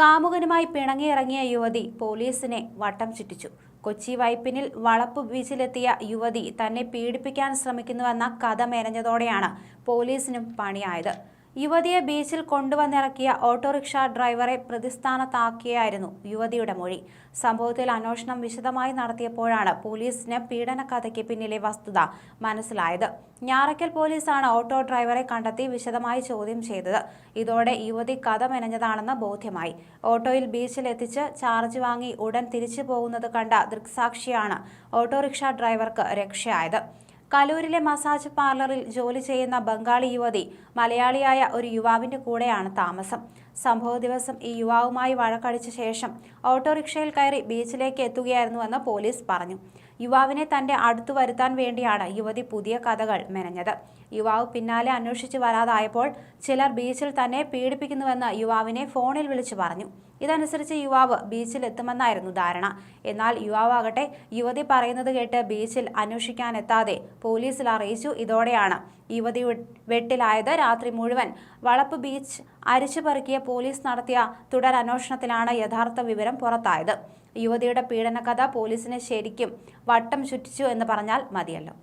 കാമുകനുമായി പിണങ്ങിയിറങ്ങിയ യുവതി പോലീസിനെ വട്ടം ചുറ്റിച്ചു. കൊച്ചി വൈപ്പിനിൽ വളപ്പ് ബീച്ചിലെത്തിയ യുവതി തന്നെ പീഡിപ്പിക്കാൻ ശ്രമിക്കുന്നുവെന്ന കഥ മെനഞ്ഞതോടെയാണ് പോലീസിനും പണിയായത്. യുവതിയെ ബീച്ചിൽ കൊണ്ടുവന്നിറക്കിയ ഓട്ടോറിക്ഷ ഡ്രൈവറെ പ്രതിസ്ഥാനത്താക്കിയായിരുന്നു യുവതിയുടെ മൊഴി. സംഭവത്തിൽ അന്വേഷണം വിശദമായി നടത്തിയപ്പോഴാണ് പോലീസിന് പീഡനക്കഥയ്ക്ക് പിന്നിലെ വസ്തുത മനസ്സിലായത്. ഞാറയ്ക്കൽ പോലീസാണ് ഓട്ടോ ഡ്രൈവറെ കണ്ടെത്തി വിശദമായി ചോദ്യം ചെയ്തത്. ഇതോടെ യുവതി കഥ മെനഞ്ഞതാണെന്ന് ബോധ്യമായി. ഓട്ടോയിൽ ബീച്ചിൽ എത്തിച്ച് ചാർജ് വാങ്ങി ഉടൻ തിരിച്ചു പോകുന്നത് കണ്ട ദൃക്സാക്ഷിയാണ് ഓട്ടോറിക്ഷ ഡ്രൈവർക്ക് രക്ഷയായത്. കലൂരിലെ മസാജ് പാർലറിൽ ജോലി ചെയ്യുന്ന ബംഗാളി യുവതി മലയാളിയായ ഒരു യുവാവിന്റെ കൂടെയാണ് താമസം. സംഭവ ദിവസം ഈ യുവാവുമായി വഴക്കടിച്ച ശേഷം ഓട്ടോറിക്ഷയിൽ കയറി ബീച്ചിലേക്ക് എത്തുകയായിരുന്നുവെന്ന് പോലീസ് പറഞ്ഞു. യുവാവിനെ തന്റെ അടുത്തു വരുത്താൻ വേണ്ടിയാണ് യുവതി പുതിയ കഥകൾ മെനഞ്ഞത്. യുവാവ് പിന്നാലെ അന്വേഷിച്ചു വരാതായപ്പോൾ ചിലർ ബീച്ചിൽ തന്നെ പീഡിപ്പിക്കുന്നുവെന്ന് യുവാവിനെ ഫോണിൽ വിളിച്ചു പറഞ്ഞു. ഇതനുസരിച്ച് യുവാവ് ബീച്ചിൽ എത്തുമെന്നായിരുന്നു ധാരണ. എന്നാൽ യുവാവാകട്ടെ യുവതി പറയുന്നത് കേട്ട് ബീച്ചിൽ അന്വേഷിക്കാനെത്താതെ പോലീസിൽ അറിയിച്ചു. ഇതോടെയാണ് യുവതി വെട്ടിലായത് രാത്രി മുഴുവൻ. വളപ്പ് ബീച്ച് അരിച്ചു പെറുക്കിയ പോലീസ് നടത്തിയ തുടരന്വേഷണത്തിലാണ് യഥാർത്ഥ വിവരം പുറത്തായത്. യുവതിയുടെ പീഡനകഥ പോലീസിനെ ശരിക്കും വട്ടം ചുറ്റിച്ചു എന്ന് പറഞ്ഞാൽ മതിയല്ലോ.